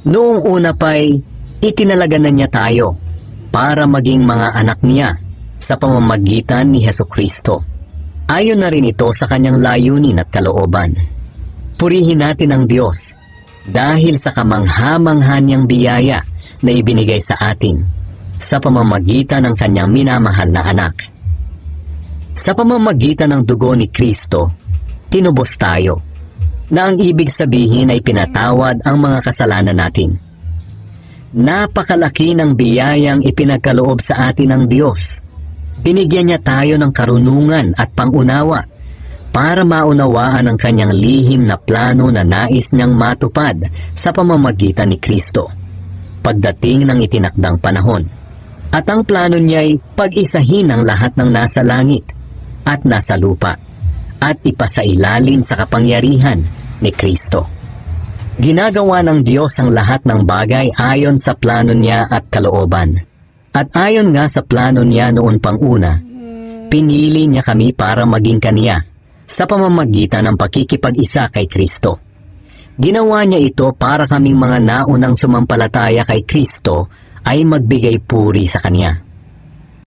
Noong una pa'y itinalaga na niya tayo para maging mga anak niya sa pamamagitan ni Heso Kristo. Ayon na rin ito sa kanyang layunin at kalooban. Purihin natin ang Diyos dahil sa kamangha-mangha niyang biyaya na ibinigay sa atin sa pamamagitan ng kanyang minamahal na anak. Sa pamamagitan ng dugo ni Kristo, tinubos tayo na ang ibig sabihin ay pinatawad ang mga kasalanan natin. Napakalaki ng biyayang ipinagkaloob sa atin ng Diyos. Binigyan niya tayo ng karunungan at pangunawa para maunawaan ang kanyang lihim na plano na nais niyang matupad sa pamamagitan ni Kristo pagdating ng itinakdang panahon. At ang plano niya ay pag-isahin ang lahat ng nasa langit at nasa lupa at ipasailalim sa kapangyarihan ni Kristo. Ginagawa ng Diyos ang lahat ng bagay ayon sa plano niya at kalooban. At ayon nga sa plano niya noon pang una, pinili niya kami para maging kaniya sa pamamagitan ng pakikipag-isa kay Kristo. Ginawa niya ito para kaming mga naunang sumampalataya kay Kristo ay magbigay puri sa Kanya.